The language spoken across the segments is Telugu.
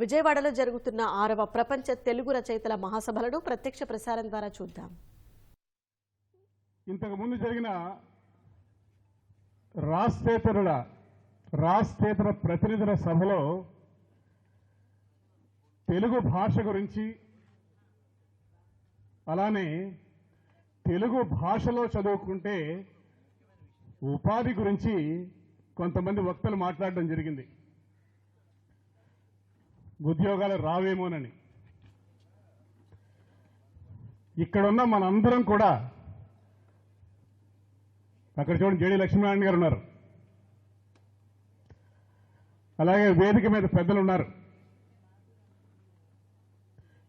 విజయవాడలో జరుగుతున్న ఆరవ ప్రపంచ తెలుగు రచయితల మహాసభలను ప్రత్యక్ష ప్రసారం ద్వారా చూద్దాం. ఇంతకు ముందు జరిగిన రాష్ట్రేతరుల రాష్ట్రేతర ప్రతినిధుల సభలో తెలుగు భాష గురించి అలానే తెలుగు భాషలో చదువుకుంటే ఉపాధి గురించి కొంతమంది వక్తలు మాట్లాడడం జరిగింది. ఉద్యోగాలు రావేమోనని. ఇక్కడున్న మనందరం కూడా అక్కడ చూడండి జేడీ లక్ష్మీనారాయణ గారు ఉన్నారు. అలాగే వేదిక మీద పెద్దలు ఉన్నారు.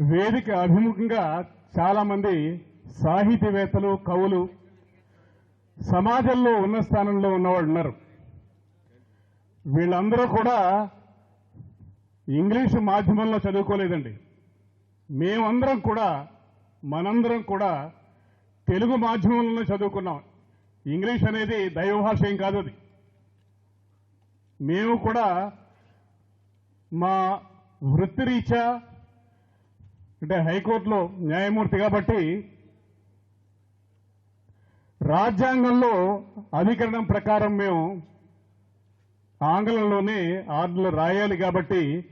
వేదిక అభిముఖంగా చాలామంది సాహితీవేత్తలు కవులు సమాజంలో ఉన్న స్థానంలో ఉన్నవాళ్ళు ఉన్నారు. వీళ్ళందరూ కూడా ఇంగ్లీషు మాధ్యమంలో చదువుకోలేదండి. మేమందరం కూడా మనందరం కూడా తెలుగు మాధ్యమంలోనే చదువుకున్నాం. ఇంగ్లీష్ అనేది దైవభాష ఏం కాదు అది. మేము కూడా మా వృత్తిరీత్యా అంటే హైకోర్టులో న్యాయమూర్తి కాబట్టి రాజ్యాంగంలో అధికరణం ప్రకారం మేము ఆంగ్లంలోనే ఆర్డర్లు రాయాలి కాబట్టి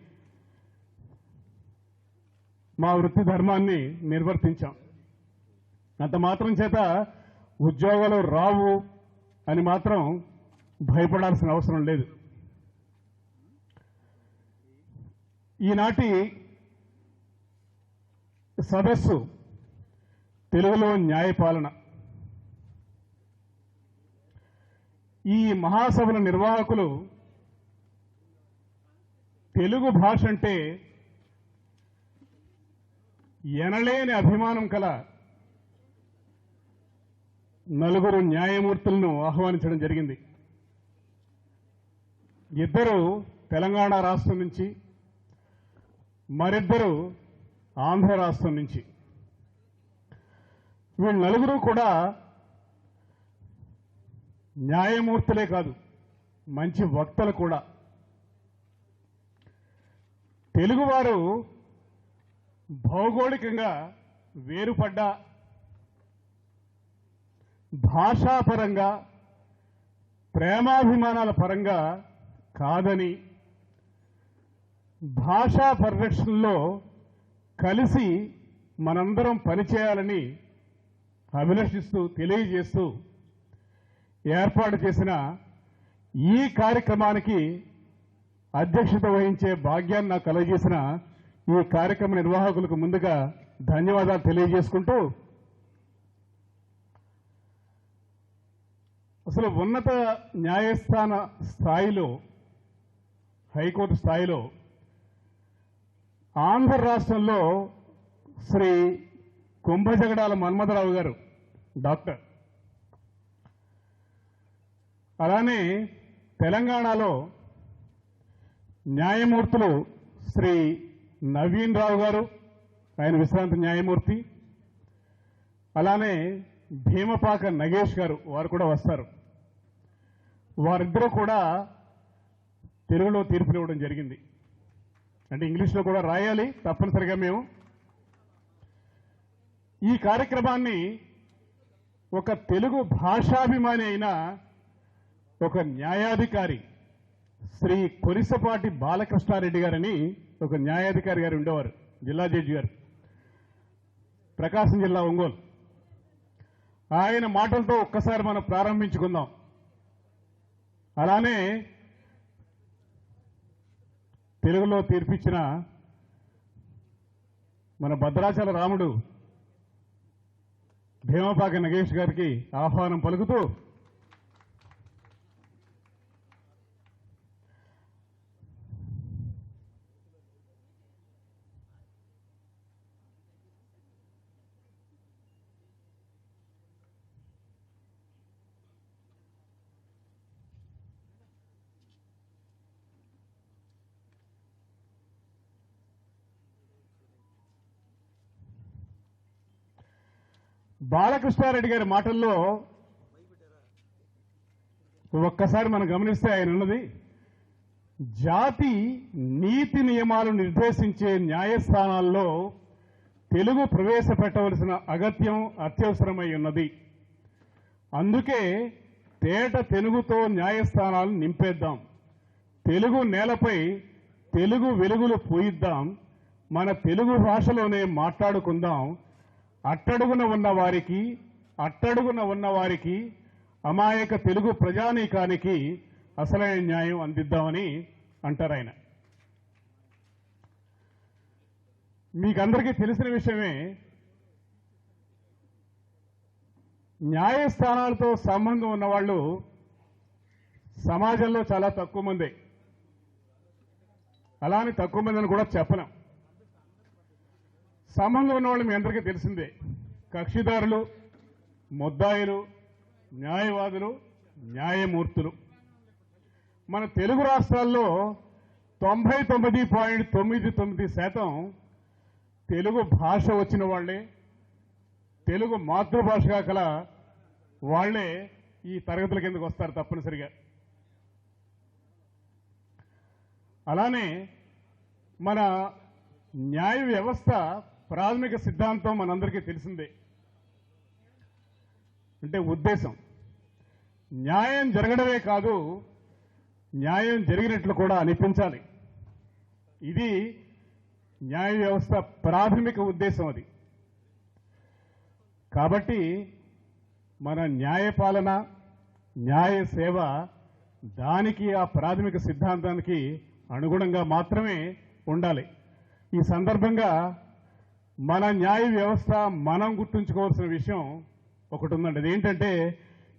మా వృత్తి ధర్మాన్ని నిర్వర్తించాం. అంత మాత్రం చేత ఉద్యోగాలు రావు అని మాత్రం భయపడాల్సిన అవసరం లేదు. ఈనాటి సదస్సు తెలుగులో న్యాయపాలన. ఈ మహాసభల నిర్వాహకులు తెలుగు భాష అంటే ఎనలేని అభిమానం కల నలుగురు న్యాయమూర్తులను ఆహ్వానించడం జరిగింది. ఇద్దరు తెలంగాణ రాష్ట్రం నుంచి మరిద్దరు ఆంధ్ర రాష్ట్రం నుంచి. వీళ్ళు నలుగురు కూడా న్యాయమూర్తులే కాదు మంచి వక్తలు కూడా. తెలుగువారు భౌగోళికంగా వేరుపడ్డ భాషాపరంగా ప్రేమాభిమానాల పరంగా కాదని భాషా పరిరక్షణలో కలిసి మనందరం పనిచేయాలని అభిలషిస్తూ తెలియజేస్తూ ఏర్పాటు చేసిన ఈ కార్యక్రమానికి అధ్యక్షత వహించే భాగ్యాన్ని నాకు కలగజేసిన ఈ కార్యక్రమ నిర్వాహకులకు ముందుగా ధన్యవాదాలు తెలియజేసుకుంటూ అసలు ఉన్నత న్యాయస్థాన స్థాయిలో హైకోర్టు స్థాయిలో ఆంధ్ర రాష్ట్రంలో శ్రీ కుంభజగడాల మన్మథరావు గారు డాక్టర్. అలానే తెలంగాణలో న్యాయమూర్తులు శ్రీ నవీన్ రావు గారు ఆయన విశ్రాంతి న్యాయమూర్తి. అలానే భీమపాక నగేష్ గారు వారు కూడా వస్తారు. వారిద్దరూ కూడా తెలుగులో తీర్పులు ఇవ్వడం జరిగింది. అంటే ఇంగ్లీష్లో కూడా రాయాలి తప్పనిసరిగా మేము. ఈ కార్యక్రమాన్ని ఒక తెలుగు భాషాభిమాని అయిన ఒక న్యాయాధికారి శ్రీ కొరిసపాటి బాలకృష్ణారెడ్డి గారని ఒక న్యాయాధికారి గారు ఉండేవారు జిల్లా జడ్జి గారు. ప్రకాశం జిల్లా ఒంగోలు. ఆయన మాటలతో ఒక్కసారి మనం ప్రారంభించుకుందాం. అలానే తెలుగులో తీర్పిచ్చిన మన భద్రాచల రాముడు భీమపాక నగేష్ గారికి ఆహ్వానం పలుకుతూ బాలకృష్ణారెడ్డి గారి మాటల్లో ఒక్కసారి మనం గమనిస్తే ఆయన ఉన్నది జాతి నీతి నియమాలు నిర్దేశించే న్యాయస్థానాల్లో తెలుగు ప్రవేశపెట్టవలసిన అగత్యం అత్యవసరమై ఉన్నది. అందుకే తేట తెలుగుతో న్యాయస్థానాలు నింపేద్దాం. తెలుగు నేలపై తెలుగు వెలుగులు పూయిద్దాం. మన తెలుగు భాషలోనే మాట్లాడుకుందాం. అట్టడుగున ఉన్న వారికి అట్టడుగున ఉన్న వారికి అమాయక తెలుగు ప్రజానీకానికి అసలైన న్యాయం అందిద్దామని అంటారు ఆయన. మీకందరికీ తెలిసిన విషయమే న్యాయస్థానాలతో సంబంధం ఉన్నవాళ్ళు సమాజంలో చాలా తక్కువ మందే. అలానే తక్కువ మంది అని కూడా చెప్పలేం. సంబంధం ఉన్నవాళ్ళు మీ అందరికీ తెలిసిందే. కక్షిదారులు ముద్దాయిలు న్యాయవాదులు న్యాయమూర్తులు. మన తెలుగు రాష్ట్రాల్లో తొంభై తొమ్మిది పాయింట్ తొమ్మిది తొమ్మిది శాతం తెలుగు భాష వచ్చిన వాళ్ళే. తెలుగు మాతృభాషగా కల వాళ్ళే ఈ తరగతుల కిందకు వస్తారు తప్పనిసరిగా. అలానే మన న్యాయ వ్యవస్థ ప్రాథమిక సిద్ధాంతం మనందరికీ తెలిసిందే. అంటే ఉద్దేశం. న్యాయం జరగడమే కాదు న్యాయం జరిగినట్లు కూడా అనిపించాలి. ఇది న్యాయ వ్యవస్థ ప్రాథమిక ఉద్దేశం అది. కాబట్టి మన న్యాయపాలన న్యాయ సేవ దానికి ఆ ప్రాథమిక సిద్ధాంతానికి అనుగుణంగా మాత్రమే ఉండాలి. ఈ సందర్భంగా మన న్యాయ వ్యవస్థ మనం గుర్తుంచుకోవాల్సిన విషయం ఒకటి ఉందండి అదేంటంటే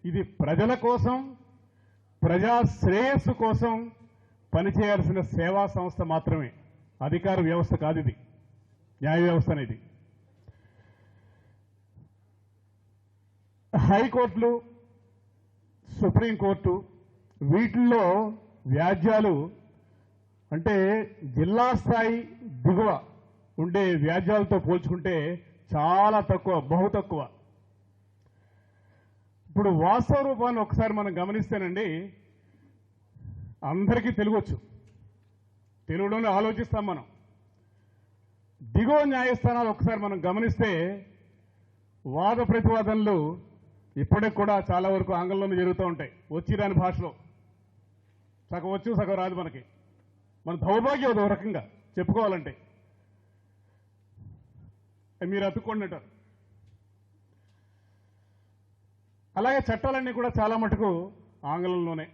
ఇది ప్రజల కోసం ప్రజా శ్రేయస్సు కోసం పనిచేయాల్సిన సేవా సంస్థ మాత్రమే. అధికార వ్యవస్థ కాదు ఇది న్యాయ వ్యవస్థ అనేది. హైకోర్టులు సుప్రీంకోర్టు వీటిల్లో వ్యాజ్యాలు అంటే జిల్లా స్థాయి దిగువ ఉండే వ్యాజ్యాలతో పోల్చుకుంటే చాలా తక్కువ బహు తక్కువ. ఇప్పుడు వాస్తవ రూపాన్ని ఒకసారి మనం గమనిస్తేనండి అందరికీ తెలుగొచ్చు. తెలుగులోనే ఆలోచిస్తాం మనం. దిగువ న్యాయస్థానాలు ఒకసారి మనం గమనిస్తే వాద ప్రతివాదనలు ఇప్పటికి కూడా చాలా వరకు ఆంగ్లంలోనే జరుగుతూ ఉంటాయి. వచ్చి రాని భాషలో. సగం వచ్చు సగం రాదు మనకి. మన దౌర్భాగ్యం ఒక రకంగా చెప్పుకోవాలంటే. మీరు అతుక్కోండి అలాగే చట్టాలన్నీ కూడా చాలా మటుకు ఆంగ్లంలోనే.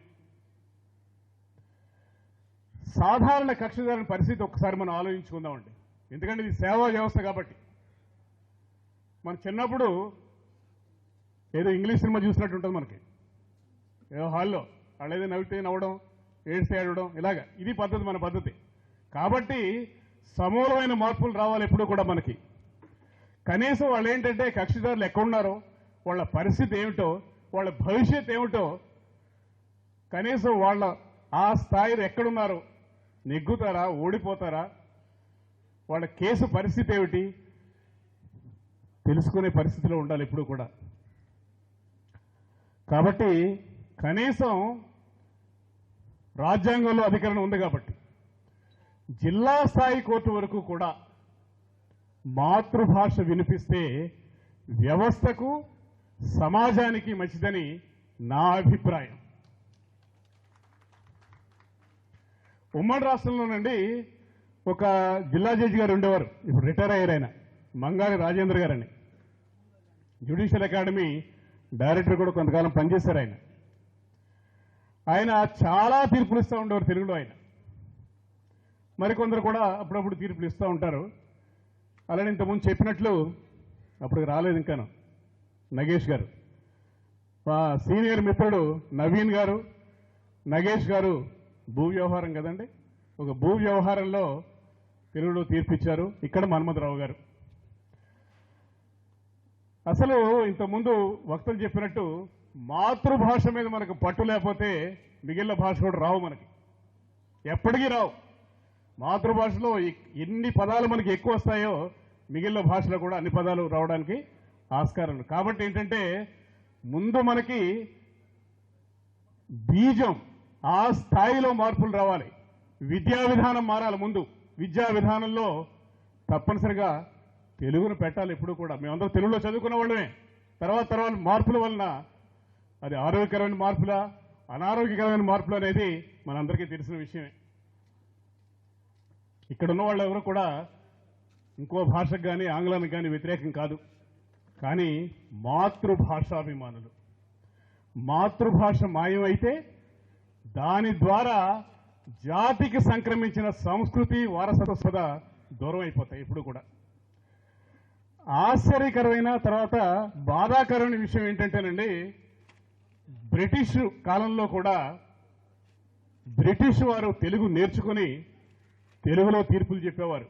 సాధారణ కక్షిదారుని పరిస్థితి ఒకసారి మనం ఆలోచించుకుందామండి. ఎందుకంటే ఇది సేవా వ్యవస్థ కాబట్టి. మన చిన్నప్పుడు ఏదో ఇంగ్లీష్ సినిమా చూసినట్టు ఉంటుంది మనకి. ఏదో హాల్లో వాళ్ళు ఏదో నవ్వితే నవ్వడం ఏడ్స్తే ఏడవడం ఇలాగా. ఇది పద్ధతి మన పద్ధతి. కాబట్టి సమూలమైన మార్పులు రావాలి ఎప్పుడూ కూడా మనకి. కనీసం వాళ్ళు ఏంటంటే కక్షిదారులు ఎక్కడున్నారో వాళ్ళ పరిస్థితి ఏమిటో వాళ్ళ భవిష్యత్ ఏమిటో కనీసం వాళ్ళ ఆ స్థాయిలో ఎక్కడున్నారో నెగ్గుతారా ఓడిపోతారా వాళ్ళ కేసు పరిస్థితి ఏమిటి తెలుసుకునే పరిస్థితిలో ఉండాలి ఎప్పుడు కూడా. కాబట్టి కనీసం రాజ్యాంగంలో అధికరణ ఉంది కాబట్టి జిల్లా స్థాయి కోర్టు వరకు కూడా మాతృభాష వినిపిస్తే వ్యవస్థకు సమాజానికి మంచిదని నా అభిప్రాయం. ఉమ్మడి రాష్ట్రంలోనండి ఒక జిల్లా జడ్జి గారు ఉండేవారు. ఇప్పుడు రిటైర్ అయ్యారు ఆయన. మంగారి రాజేంద్ర గారని. జ్యుడిషియల్ అకాడమీ డైరెక్టర్ కూడా కొంతకాలం పనిచేశారు ఆయన. ఆయన చాలా తీర్పులు ఇస్తూ ఉండేవారు తెలుగులో ఆయన. మరికొందరు కూడా అప్పుడప్పుడు తీర్పులు ఇస్తూ ఉంటారు. అలానే ఇంతకుముందు చెప్పినట్లు అప్పుడు రాలేదు ఇంకాను. నగేష్ గారు. మా సీనియర్ మిత్రుడు నవీన్ గారు నగేష్ గారు భూ వ్యవహారం కదండి? ఒక భూ వ్యవహారంలో తెలుగులో తీర్పిచ్చారు ఇక్కడ మన్మధరావు గారు. అసలు ఇంతకుముందు వక్తలు చెప్పినట్టు మాతృభాష మీద మనకు పట్టు లేకపోతే మిగిలిన భాష కూడా రావు మనకి. ఎప్పటికీ రావు. మాతృభాషలో ఎన్ని పదాలు మనకి ఎక్కువ వస్తాయో మిగిలిన భాషలో కూడా అన్ని పదాలు రావడానికి ఆస్కారం. కాబట్టి ఏంటంటే ముందు మనకి బీజం ఆ స్థాయిలో మార్పులు రావాలి. విద్యా విధానం మారాలి ముందు. విద్యా విధానంలో తప్పనిసరిగా తెలుగును పెట్టాలి ఎప్పుడు కూడా. మేమందరం తెలుగులో చదువుకున్న వాళ్ళమే. తర్వాత తర్వాత మార్పుల వలన అది ఆరోగ్యకరమైన మార్పులా అనారోగ్యకరమైన మార్పులు అనేది మనందరికీ తెలిసిన విషయమే. ఇక్కడ ఉన్న వాళ్ళు ఎవరు కూడా ఇంకో భాషకు కానీ ఆంగ్లానికి కానీ వ్యతిరేకం కాదు. కానీ మాతృభాషాభిమానులు. మాతృభాష మాయమైతే దాని ద్వారా జాతికి సంక్రమించిన సంస్కృతి వారసత్వ దూరం అయిపోతాయి ఇప్పుడు కూడా. ఆశ్చర్యకరమైన తర్వాత బాధాకరమైన విషయం ఏంటంటేనండి బ్రిటిష్ కాలంలో కూడా బ్రిటిష్ వారు తెలుగు నేర్చుకుని తెలుగులో తీర్పులు చెప్పేవారు.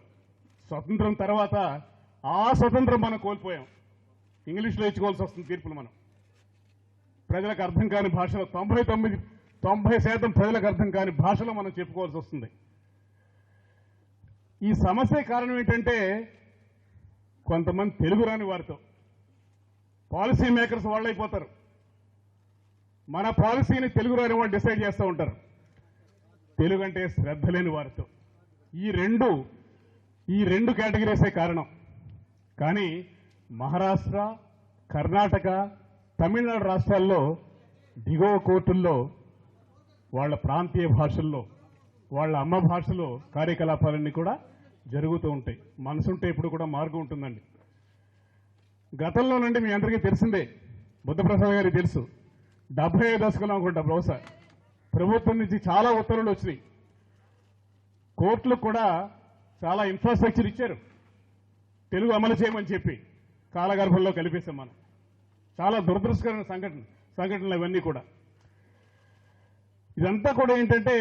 స్వతంత్రం తర్వాత ఆ స్వతంత్రం మనం కోల్పోయాం. ఇంగ్లీష్లో ఇచ్చుకోవాల్సి వస్తుంది తీర్పులు మనం. ప్రజలకు అర్థం కాని భాషలో తొంభై తొమ్మిది తొంభై శాతం ప్రజలకు అర్థం కాని భాషలో మనం చెప్పుకోవాల్సి వస్తుంది. ఈ సమస్య కారణం ఏంటంటే కొంతమంది తెలుగు రాని వారితో. పాలసీ మేకర్స్ వాళ్ళు అయిపోతారు. మన పాలసీని తెలుగు రాని వాళ్ళు డిసైడ్ చేస్తూ ఉంటారు. తెలుగు అంటే శ్రద్ధ లేని వారితో. ఈ రెండు ఈ రెండు కేటగిరీసే కారణం. కానీ మహారాష్ట్ర కర్ణాటక తమిళనాడు రాష్ట్రాల్లో దిగువ కోర్టుల్లో వాళ్ళ ప్రాంతీయ భాషల్లో వాళ్ళ అమ్మ భాషలో కార్యకలాపాలన్నీ కూడా జరుగుతూ ఉంటాయి. మనసుంటే ఇప్పుడు కూడా మార్గం ఉంటుందండి. గతంలో నుండి మీ అందరికీ తెలిసిందే బుద్ధప్రసాద్ గారికి తెలుసు డెబ్బై ఐదు దశకంలో అనుకుంటా బహుశా. ప్రభుత్వం నుంచి చాలా ఉత్తర్వులు వచ్చినాయి. కోర్టులకు కూడా చాలా ఇన్ఫ్రాస్ట్రక్చర్ ఇచ్చారు. తెలుగు అమలు చేయమని చెప్పి కాలగర్భంలో కలిపేశాం మనం. చాలా దురదృష్టకరమైన సంఘటన సంఘటనలు ఇవన్నీ కూడా. ఇదంతా కూడా ఏంటంటే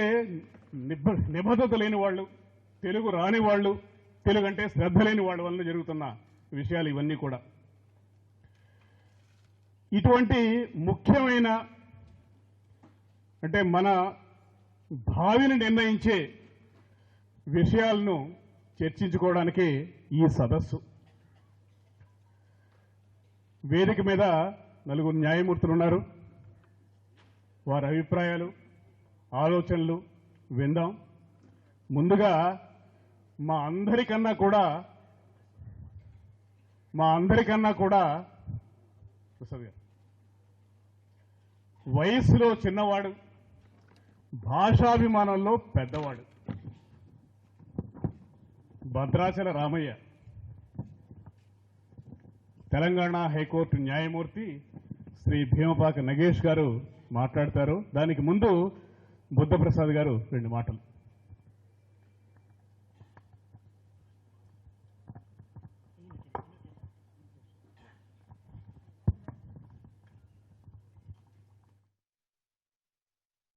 నిబ నిబద్ధత లేని వాళ్ళు తెలుగు రాని వాళ్ళు తెలుగు అంటే శ్రద్ధ లేని వాళ్ళ వల్ల జరుగుతున్న విషయాలు ఇవన్నీ కూడా. ఇటువంటి ముఖ్యమైన అంటే మన భావిని నిర్ణయించే విషయాలను చర్చించుకోవడానికి ఈ సదస్సు. వేదిక మీద నలుగురు న్యాయమూర్తులు ఉన్నారు. వారి అభిప్రాయాలు ఆలోచనలు విందాం. ముందుగా మా అందరికన్నా కూడా మా అందరికన్నా కూడా వయసులో వయస్సులో చిన్నవాడు భాషాభిమానంలో పెద్దవాడు. భద్రాచల రామయ్య తెలంగాణ హైకోర్టు న్యాయమూర్తి శ్రీ భీమపాక నగేష్ గారు మాట్లాడతారు. దానికి ముందు బుద్ధప్రసాద్ గారు రెండు మాటలు.